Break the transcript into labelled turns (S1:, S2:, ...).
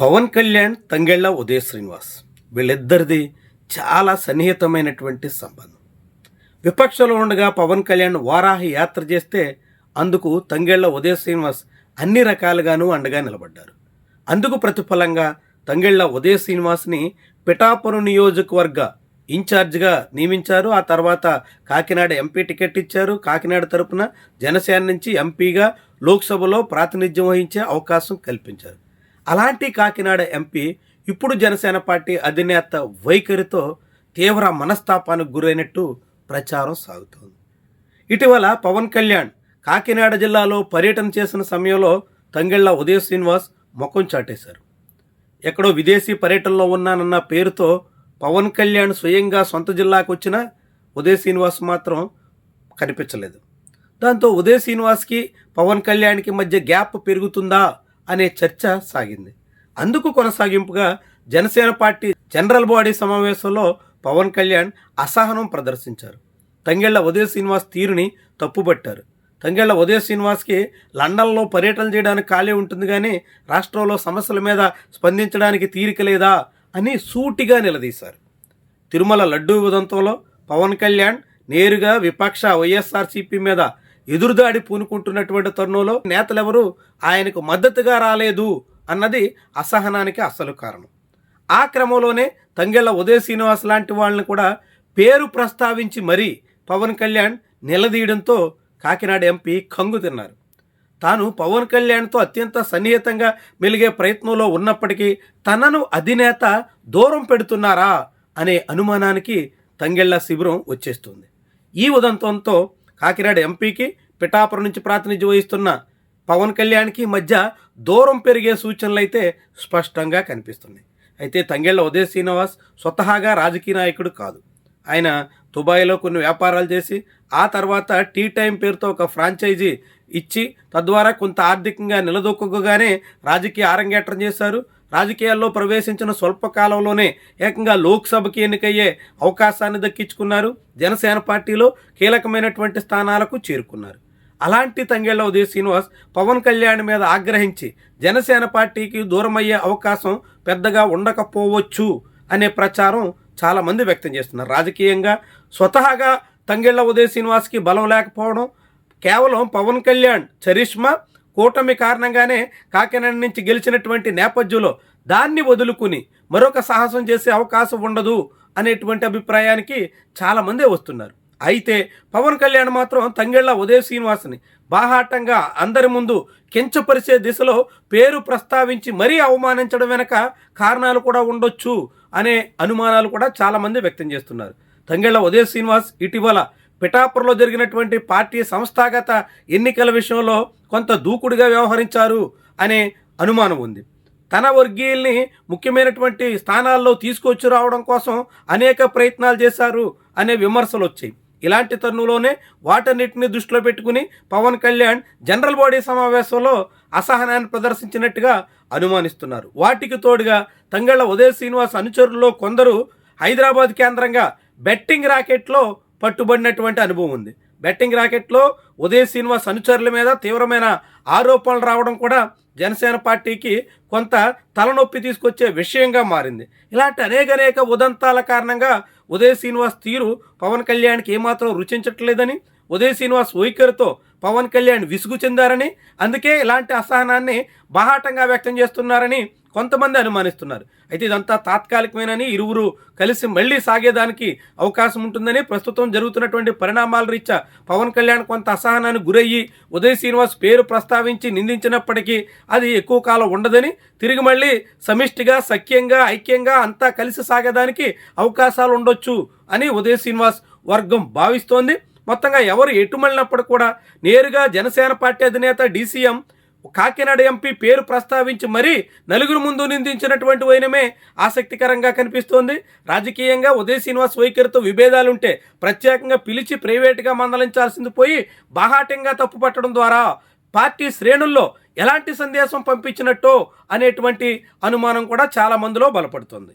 S1: పవన్ కళ్యాణ్ తంగెళ్ళ ఉదయ శ్రీనివాస్ వీళ్ళిద్దరిది చాలా సన్నిహితమైనటువంటి సంబంధం. విపక్షంలో ఉండగా పవన్ కళ్యాణ్ వారాహి యాత్ర చేస్తే అందుకు తంగెళ్ళ ఉదయ శ్రీనివాస్ అన్ని రకాలుగాను అండగా నిలబడ్డారు. అందుకు ప్రతిఫలంగా తంగెళ్ళ ఉదయ శ్రీనివాస్ని పిఠాపురం నియోజకవర్గ ఇన్ఛార్జ్గా నియమించారు. ఆ తర్వాత కాకినాడ ఎంపీ టికెట్ ఇచ్చారు. కాకినాడ తరపున జనసేన నుంచి ఎంపీగా లోక్సభలో ప్రాతినిధ్యం వహించే అవకాశం కల్పించారు. అలాంటి కాకినాడ ఎంపీ ఇప్పుడు జనసేన పార్టీ అధినేత వైఖరితో తీవ్ర మనస్తాపానికి గురైనట్టు ప్రచారం సాగుతోంది. ఇటీవల పవన్ కళ్యాణ్ కాకినాడ జిల్లాలో పర్యటన చేసిన సమయంలో తంగెళ్ళ ఉదయ శ్రీనివాస్ ముఖం చాటేశారు. ఎక్కడో విదేశీ పర్యటనలో ఉన్నానన్న పేరుతో పవన్ కళ్యాణ్ స్వయంగా సొంత జిల్లాకు వచ్చిన ఉదయ శ్రీనివాస్ మాత్రం కనిపించలేదు. దాంతో ఉదయ శ్రీనివాస్కి పవన్ కళ్యాణ్కి మధ్య గ్యాప్ పెరుగుతుందా అనే చర్చ సాగింది. అందుకు కొనసాగింపుగా జనసేన పార్టీ జనరల్ బాడీ సమావేశంలో పవన్ కళ్యాణ్ అసహనం ప్రదర్శించారు. తంగెళ్ళ ఉదయ శ్రీనివాస్ తీరుని తప్పుపట్టారు తంగెళ్ళ ఉదయ శ్రీనివాస్కి లండన్లో పర్యటన చేయడానికి ఖాళీ ఉంటుంది కానీ రాష్ట్రంలో సమస్యల మీద స్పందించడానికి తీరిక లేదా అని సూటిగా నిలదీశారు. తిరుమల లడ్డూ ఉదంతంలో పవన్ కళ్యాణ్ నేరుగా విపక్ష వైఎస్ఆర్సీపీ మీద ఎదురుదాడి పూనుకుంటున్నటువంటి తరుణంలో నేతలెవరూ ఆయనకు మద్దతుగా రాలేదు అన్నది అసహనానికి అసలు కారణం. ఆ క్రమంలోనే తంగెళ్ళ ఉదయ శ్రీనివాస్ లాంటి వాళ్ళని కూడా పేరు ప్రస్తావించి మరీ పవన్ కళ్యాణ్ నిలదీయడంతో కాకినాడ ఎంపీ కంగు తిన్నారు. తాను పవన్ కళ్యాణ్తో అత్యంత సన్నిహితంగా మెలిగే ప్రయత్నంలో ఉన్నప్పటికీ తనను అధినేత దూరం పెడుతున్నారా అనే అనుమానానికి తంగెళ్ళ శిబిరం వచ్చేస్తుంది. ఈ ఉదంతంతో కాకినాడ ఎంపీకి పిఠాపురం నుంచి ప్రాతినిధ్యం వహిస్తున్న పవన్ కళ్యాణ్కి మధ్య దూరం పెరిగే సూచనలు అయితే స్పష్టంగా కనిపిస్తున్నాయి. అయితే తంగెళ్ళ ఉదయ శ్రీనివాస్ స్వతహాగా రాజకీయ నాయకుడు కాదు. ఆయన దుబాయ్లో కొన్ని వ్యాపారాలు చేసి ఆ తర్వాత టీ టైం పేరుతో ఒక ఫ్రాంచైజీ ఇచ్చి తద్వారా కొంత ఆర్థికంగా నిలదొక్కగానే రాజకీయ ఆరంగేట్రం చేశారు. రాజకీయాల్లో ప్రవేశించిన స్వల్పకాలంలోనే ఏకంగా లోక్సభకి ఎన్నికయ్యే అవకాశాన్ని దక్కించుకున్నారు. జనసేన పార్టీలో కీలకమైనటువంటి స్థానాలకు చేరుకున్నారు. అలాంటి తంగేళ్ళ ఉదయ శ్రీనివాస్ పవన్ కళ్యాణ్ మీద ఆగ్రహించి జనసేన పార్టీకి దూరమయ్యే అవకాశం పెద్దగా ఉండకపోవచ్చు అనే ప్రచారం చాలామంది వ్యక్తం చేస్తున్నారు. రాజకీయంగా స్వతహాగా తంగేళ్ళ ఉదయ శ్రీనివాస్కి బలం లేకపోవడం కేవలం పవన్ కళ్యాణ్ చరిష్మా కూటమి కారణంగానే కాకినాడ నుంచి గెలిచినటువంటి నేపథ్యంలో దాన్ని వదులుకుని మరొక సాహసం చేసే అవకాశం ఉండదు అనేటువంటి అభిప్రాయానికి చాలామందే వస్తున్నారు. అయితే పవన్ కళ్యాణ్ మాత్రం తంగెళ్ళ ఉదయ శ్రీనివాస్ని బాహాటంగా అందరి ముందు కించపరిచే దిశలో పేరు ప్రస్తావించి మరీ అవమానించడం వెనక కారణాలు కూడా ఉండొచ్చు అనే అనుమానాలు కూడా చాలామంది వ్యక్తం చేస్తున్నారు. తంగెళ్ళ ఉదయ శ్రీనివాస్ ఇటీవల పిఠాపురలో జరిగినటువంటి పార్టీ సంస్థాగత ఎన్నికల విషయంలో కొంత దూకుడుగా వ్యవహరించారు అనే అనుమానం ఉంది. తన వర్గీయుల్ని ముఖ్యమైనటువంటి స్థానాల్లో తీసుకొచ్చి రావడం కోసం అనేక ప్రయత్నాలు చేశారు అనే విమర్శలు వచ్చాయి. ఇలాంటి తరుణంలోనే వాటన్నిటిని దృష్టిలో పెట్టుకుని పవన్ కళ్యాణ్ జనరల్ బాడీ సమావేశంలో అసహనాన్ని ప్రదర్శించినట్టుగా అనుమానిస్తున్నారు. వాటికి తోడుగా తంగళ్ళ ఉదయ శ్రీనివాస్ అనుచరుల్లో కొందరు హైదరాబాద్ కేంద్రంగా బెట్టింగ్ రాకెట్లో పట్టుబడినటువంటి అనుభవం ఉంది. బెట్టింగ్ రాకెట్లో ఉదయ శ్రీనివాస్ అనుచరుల మీద తీవ్రమైన ఆరోపణలు రావడం కూడా జనసేన పార్టీకి కొంత తలనొప్పి తీసుకొచ్చే విషయంగా మారింది. ఇలాంటి అనేక అనేక ఉదంతాల కారణంగా ఉదయ శ్రీనివాస్ తీరు పవన్ కళ్యాణ్కి ఏమాత్రం రుచించట్లేదని ఉదయ శ్రీనివాస్ వైఖరితో పవన్ కళ్యాణ్ విసుగు చెందారని అందుకే ఇలాంటి అసహనాన్ని బాహాటంగా వ్యక్తం చేస్తున్నారని కొంతమంది అనుమానిస్తున్నారు. అయితే ఇదంతా తాత్కాలికమేనని ఇరువురు కలిసి మళ్ళీ సాగేదానికి అవకాశం ఉంటుందని ప్రస్తుతం జరుగుతున్నటువంటి పరిణామాల రీత్యా పవన్ కళ్యాణ్ కొంత అసహనానికి గురయ్యి ఉదయ్ శ్రీనివాస్ పేరు ప్రస్తావించి నిందించినప్పటికీ అది ఎక్కువ కాలం ఉండదని తిరిగి మళ్ళీ సమిష్టిగా సఖ్యంగా ఐక్యంగా అంతా కలిసి సాగేదానికి అవకాశాలు ఉండొచ్చు అని ఉదయ్ శ్రీనివాస్ వర్గం భావిస్తోంది. మొత్తంగా ఎవరు ఎటుమల్లినప్పుడు కూడా నేరుగా జనసేన పార్టీ అధినేత డీసీఎం కాకినాడ ఎంపీ పేరు ప్రస్తావించి మరీ నలుగురు ముందు నిందించినటువంటి వైనమే ఆసక్తికరంగా కనిపిస్తోంది. రాజకీయంగా ఉదయ్ శ్రీనివాస్ వైఖరితో విభేదాలుంటే ప్రత్యేకంగా పిలిచి ప్రైవేటుగా మందలించాల్సింది పోయి బాహాటంగా తప్పు పట్టడం ద్వారా పార్టీ శ్రేణుల్లో ఎలాంటి సందేశం పంపించినట్టో అనేటువంటి అనుమానం కూడా చాలా మందిలో బలపడుతుంది.